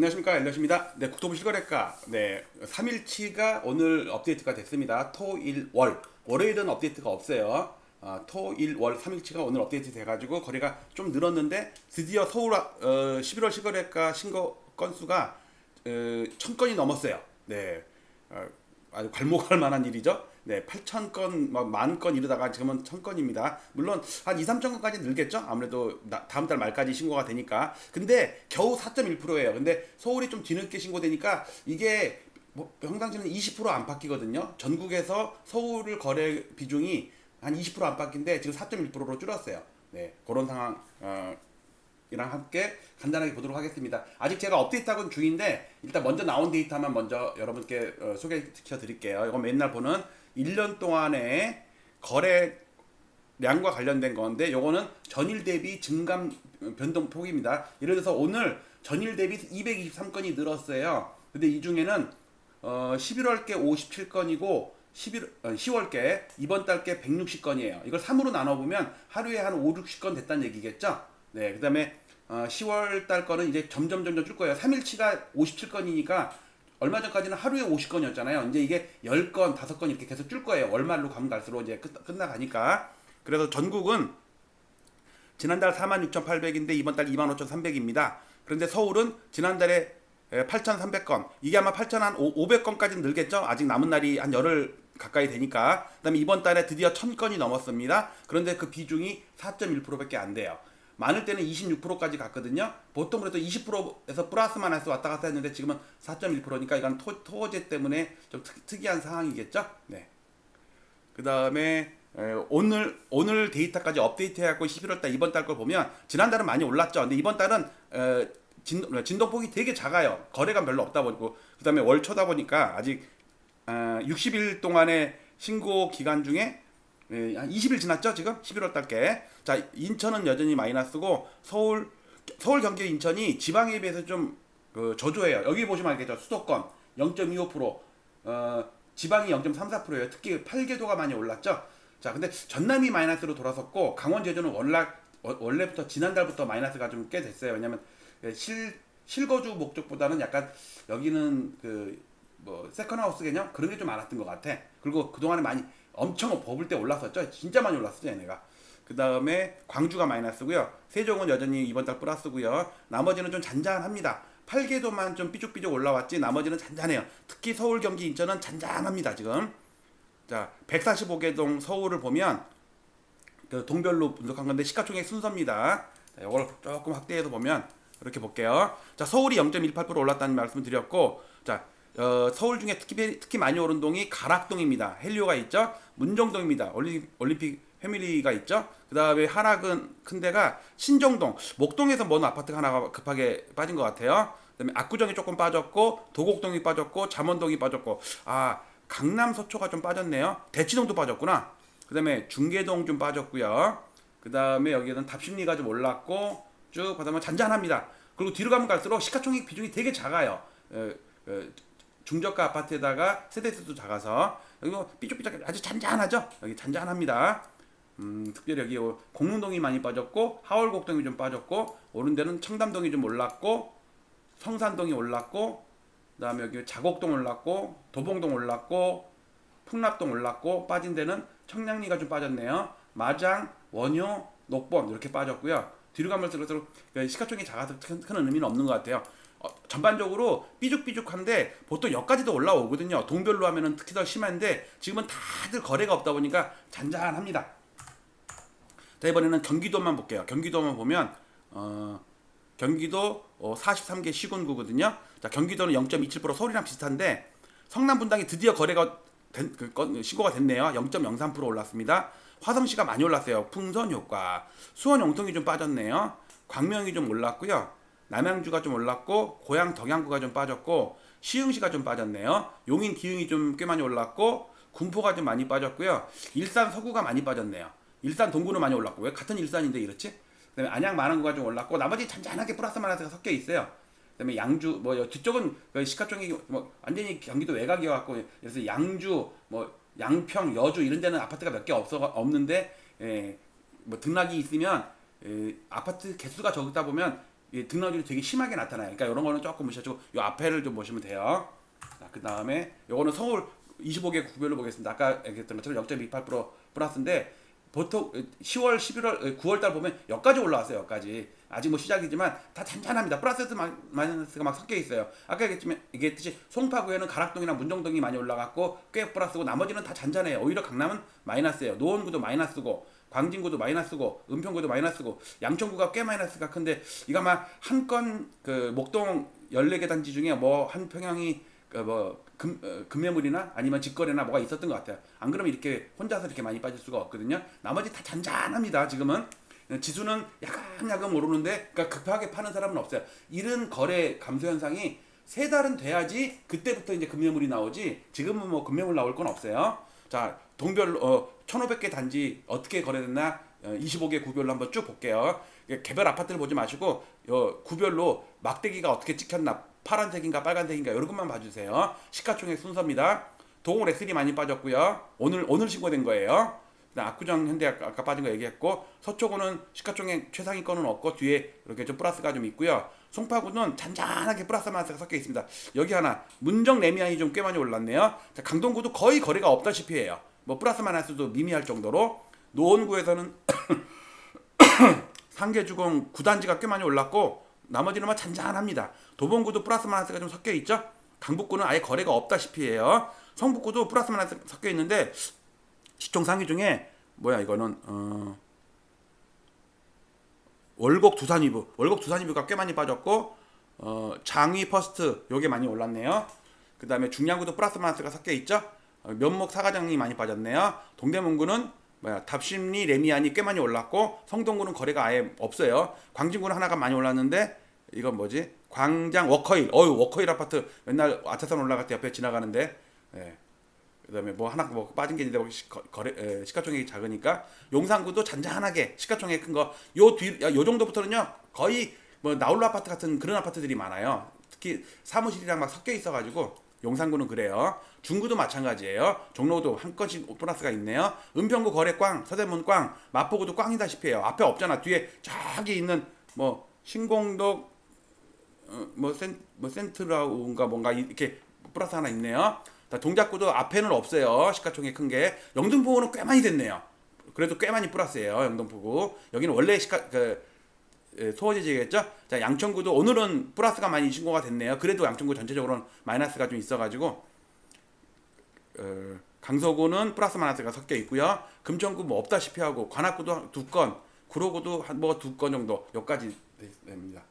안녕하십니까 엘리엇입니다. 네, 국토부 실거래가 네 3일치가 오늘 업데이트가 됐습니다. 토, 일, 월 월요일은 업데이트가 없어요. 아, 토, 일, 월 3일치가 오늘 업데이트 돼가지고 거래가 좀 늘었는데 드디어 서울 어, 11월 실거래가 신고 건수가 어, 천 건이 넘었어요. 네, 어, 아주 괄목할 만한 일이죠. 네, 8천 건, 뭐 만건 이르다가 지금은 천 건입니다. 물론 한 2, 3천 건까지 늘겠죠. 아무래도 나- 다음 달 말까지 신고가 되니까. 근데 겨우 4.1%예요. 근데 서울이 좀 뒤늦게 신고되니까 이게 뭐 평상시는 20% 안팎이거든요. 전국에서 서울을 거래 비중이 한 20% 안팎인데 지금 4.1%로 줄었어요. 네, 그런 상황. 어, 이랑 함께 간단하게 보도록 하겠습니다. 아직 제가 업데이트하고는 중인데 일단 먼저 나온 데이터만 먼저 여러분께 어, 소개시켜 드릴게요. 이건 맨날 보는 1년 동안의 거래량과 관련된 건데 요거는 전일 대비 증감 변동폭입니다. 예를 들어서 오늘 전일 대비 223건이 늘었어요. 근데 이 중에는 어, 11월께 57건이고 11, 어, 10월께 이번 달께 160건이에요. 이걸 3으로 나눠보면 하루에 한 5, 60건 됐다는 얘기겠죠? 네, 그 다음에 어, 10월 달 거는 이제 점점 점점 줄 거예요. 3일치가 57건이니까 얼마 전까지는 하루에 50건이었잖아요. 이제 이게 10건, 5건 이렇게 계속 줄 거예요. 월말로 가면 갈수록 이제 끝, 끝나가니까. 그래서 전국은 지난달 46,800인데 이번 달 25,300입니다. 그런데 서울은 지난달에 8,300건. 이게 아마 8,500건까지 늘겠죠? 아직 남은 날이 한 열흘 가까이 되니까. 그 다음에 이번 달에 드디어 1,000건이 넘었습니다. 그런데 그 비중이 4.1%밖에 안 돼요. 많을 때는 26%까지 갔거든요. 보통 그래도 20%에서 플러스 마이너스 왔다 갔다 했는데 지금은 4.1%니까 이건 토, 토어제 때문에 좀 특, 특이한 상황이겠죠? 네. 그 다음에 오늘 오늘 데이터까지 업데이트해갖고 11월달 이번 달 걸 보면 지난달은 많이 올랐죠. 근데 이번 달은 에, 진, 진동폭이 되게 작아요. 거래가 별로 없다 보니까 그 다음에 월 초다 보니까 아직 어, 60일 동안의 신고 기간 중에 예, 한 20일 지났죠 지금? 11월 달께. 자 인천은 여전히 마이너스고 서울 서울 경기 인천이 지방에 비해서 좀 그, 저조해요. 여기 보시면 알겠죠? 수도권 0.25% 어, 지방이 0.34%예요. 특히 팔계도가 많이 올랐죠? 자 근데 전남이 마이너스로 돌아섰고 강원 제주는 원락 원- 원래부터 지난달부터 마이너스가 좀 꽤 됐어요. 왜냐면 예, 실 실거주 목적보다는 약간 여기는 그 뭐 세컨 하우스 개념? 그런 게 좀 많았던 것 같아. 그리고 그 동안에 많이 엄청 버블 때 올랐었죠. 진짜 많이 올랐었죠, 얘네가. 그 다음에 광주가 마이너스고요. 세종은 여전히 이번 달 플러스고요. 나머지는 좀 잔잔합니다. 팔계도만 좀 삐죽삐죽 올라왔지 나머지는 잔잔해요. 특히 서울, 경기, 인천은 잔잔합니다 지금. 자, 145개동 서울을 보면 그 동별로 분석한 건데 시가총액 순서입니다. 자, 이걸 조금 확대해서 보면 이렇게 볼게요. 자, 서울이 0.18% 올랐다는 말씀을 드렸고, 자, 어, 서울 중에 특히 특히 많이 오른 동이 가락동입니다. 헬리오가 있죠. 문정동입니다. 올리, 올림픽 패밀리가 있죠. 그 다음에 하락은 큰 데가 신정동, 목동에서 먼 아파트가 하나가 급하게 빠진 것 같아요. 그 다음에 압구정이 조금 빠졌고 도곡동이 빠졌고 잠원동이 빠졌고 아 강남 서초가 좀 빠졌네요. 대치동도 빠졌구나. 그 다음에 중계동 좀 빠졌고요. 그 다음에 여기는 답심리가 좀 올랐고 쭉 받아면 잔잔합니다. 그리고 뒤로 가면 갈수록 시가총액 비중이 되게 작아요. 에, 에, 중저가 아파트에다가 세대수도 작아서 여기 뭐 삐죽삐죽 아주 잔잔하죠. 여기 잔잔합니다. 음, 특별히 여기 공릉동이 많이 빠졌고 하월곡동이 좀 빠졌고 오른 데는 청담동이 좀 올랐고 성산동이 올랐고 그 다음에 여기 자곡동 올랐고 도봉동 올랐고 풍납동 올랐고 빠진 데는 청량리가 좀 빠졌네요. 마장, 원효, 녹범 이렇게 빠졌고요. 뒤로 가면 들수록 시가총액이 작아서 큰, 큰 의미는 없는 것 같아요. 어, 전반적으로 삐죽삐죽한데 보통 여기까지도 올라오거든요. 동별로 하면은 특히 더 심한데 지금은 다들 거래가 없다 보니까 잔잔합니다. 자 이번에는 경기도만 볼게요. 경기도만 보면 어, 경기도 어, 43개 시군구거든요. 자 경기도는 0.27% 서울이랑 비슷한데 성남 분당이 드디어 거래가 된, 그, 건- 신고가 됐네요. 0.03% 올랐습니다. 화성시가 많이 올랐어요. 풍선 효과. 수원 영통이 좀 빠졌네요. 광명이 좀 올랐고요. 남양주가 좀 올랐고 고양 덕양구가 좀 빠졌고 시흥시가 좀 빠졌네요. 용인 기흥이 좀 꽤 많이 올랐고 군포가 좀 많이 빠졌고요. 일산 서구가 많이 빠졌네요. 일산 동구는 많이 올랐고 왜 같은 일산인데 이렇지? 그다음에 안양 마랑구가 좀 올랐고 나머지 잔잔하게 플러스 마이너스가 섞여 있어요. 그다음에 양주 뭐 여- 뒤쪽은 그 시가총액이 뭐 완전히 경기도 외곽이어갖고 그래서 양주 뭐 양평 여주 이런 데는 아파트가 몇 개 없어 없는데 예, 뭐 등락이 있으면 예, 아파트 개수가 적다 보면 이 등락률이 되게 심하게 나타나요. 그러니까 이런 거는 조금 무시하시고 요 앞에를 좀 보시면 돼요. 자, 그 다음에 요거는 서울 25개 구별로 보겠습니다. 아까 얘기했던 것처럼 0.28% 플러스인데 보통 10월, 11월, 9월 달 보면 여기까지 올라왔어요. 여기까지. 아직 뭐 시작이지만 다 잔잔합니다. 플러스 마- 마이너스가 막 섞여 있어요. 아까 얘기했듯이 송파구에는 가락동이나 문정동이 많이 올라갔고 꽤 플러스고 나머지는 다 잔잔해요. 오히려 강남은 마이너스예요. 노원구도 마이너스고 광진구도 마이너스고 은평구도 마이너스고 양천구가 꽤 마이너스가 큰데 이거 아마 한 건 그 목동 14개 단지 중에 뭐 한 평형이 그뭐 금, 어, 금매물이나 아니면 직거래나 뭐가 있었던 것 같아요. 안 그러면 이렇게 혼자서 이렇게 많이 빠질 수가 없거든요. 나머지 다 잔잔합니다. 지금은 지수는 야금야금 오르는데 그러니까 급하게 파는 사람은 없어요. 이른 거래 감소 현상이 세 달은 돼야지 그때부터 이제 금매물이 나오지 지금은 뭐 금매물 나올 건 없어요. 자 동별 어 1,500개 단지 어떻게 거래됐나 어, 25개 구별로 한번 쭉 볼게요. 개별 아파트를 보지 마시고 어, 구별로 막대기가 어떻게 찍혔나 파란색인가 빨간색인가 이런 것만 봐주세요. 시가총액 순서입니다. 동호 레슬이 많이 빠졌고요. 오늘 오늘 신고된 거예요. 압구정 현대 아까, 빠진 거 얘기했고 서초구는 시가총액 최상위권은 없고 뒤에 이렇게 좀 플러스가 좀 있고요. 송파구는 잔잔하게 플러스 마이너스가 섞여 있습니다. 여기 하나 문정 레미안이 좀 꽤 많이 올랐네요. 자, 강동구도 거의 거래가 없다시피 해요. 뭐 플러스 마이너스도 미미할 정도로 노원구에서는 상계주공 9단지가 꽤 많이 올랐고 나머지는 뭐 잔잔합니다. 도봉구도 플러스 마이너스가 좀 섞여 있죠. 강북구는 아예 거래가 없다시피 해요. 성북구도 플러스 마이너스 섞여 있는데 시총 상위 중에 뭐야 이거는 어 월곡 두산이부 월곡 두산이부가 꽤 많이 빠졌고 어 장위 퍼스트 요게 많이 올랐네요. 그 다음에 중량구도 플러스 마이너스가 섞여 있죠. 어, 면목 사과장이 많이 빠졌네요. 동대문구는 뭐야 답심리 레미안이 꽤 많이 올랐고 성동구는 거래가 아예 없어요. 광진구는 하나가 많이 올랐는데 이건 뭐지? 광장 워커힐. 어유 워커힐 아파트 맨날 아차산 올라갈 때 옆에 지나가는데 예. 그다음에 뭐 하나 뭐 빠진 게 있는데 뭐 시- 거- 거래 에, 시가총액이 작으니까 용산구도 잔잔하게 시가총액 큰 거 요 뒤 요 정도부터는요 거의 뭐 나홀로 아파트 같은 그런 아파트들이 많아요. 특히 사무실이랑 막 섞여 있어가지고 용산구는 그래요. 중구도 마찬가지예요. 종로도 한 건씩 플러스가 있네요. 은평구 거래 꽝, 서대문 꽝, 마포구도 꽝이다시피 해요. 앞에 없잖아. 뒤에 저기 있는 뭐 신공덕 어, 뭐, 센, 뭐 센트라우인가 뭔가 이렇게 플러스 하나 있네요. 자, 동작구도 앞에는 없어요. 시가총액 큰 게. 영등포구는 꽤 많이 됐네요. 그래도 꽤 많이 플러스예요. 영등포구. 여기는 원래 시가 그 예, 소호지지겠죠? 자, 양천구도 오늘은 플러스가 많이 신고가 됐네요. 그래도 양천구 전체적으로는 마이너스가 좀 있어가지고 어, 강서구는 플러스 마이너스가 섞여 있고요. 금천구 뭐 없다시피 하고 관악구도 두 건, 구로구도 한뭐두 건 정도 여기까지 됩니다.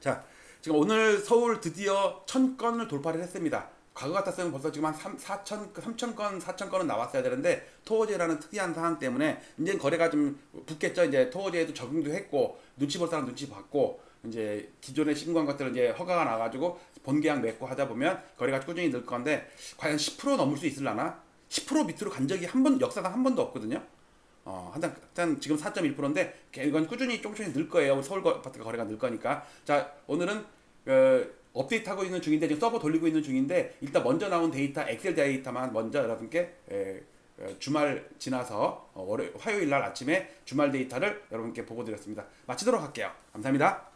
자, 지금 오늘 서울 드디어 천 건을 돌파를 했습니다. 과거 같았으면 벌써 지금 한 3, 4천, 3천 건, 4천 건은 나왔어야 되는데 토어제라는 특이한 상황 때문에 이제 거래가 좀 붙겠죠. 이제 토어제에도 적용도 했고 눈치 볼 사람 눈치 봤고 이제 기존에 신고한 것들은 이제 허가가 나가지고 본계약 맺고 하다 보면 거래가 꾸준히 늘 건데 과연 10% 넘을 수 있을라나? 10% 밑으로 간 적이 한 번 역사상 한 번도 없거든요. 어, 한단, 지금 4.1%인데 이건 꾸준히 조금씩 늘 거예요. 서울 거- 거래가 늘 거니까. 자, 오늘은 어, 업데이트하고 있는 중인데 지금 서버 돌리고 있는 중인데 일단 먼저 나온 데이터 엑셀 데이터만 먼저 여러분께 에, 어, 주말 지나서 어, 월요 화요일 날 아침에 주말 데이터를 여러분께 보고 드렸습니다. 마치도록 할게요. 감사합니다.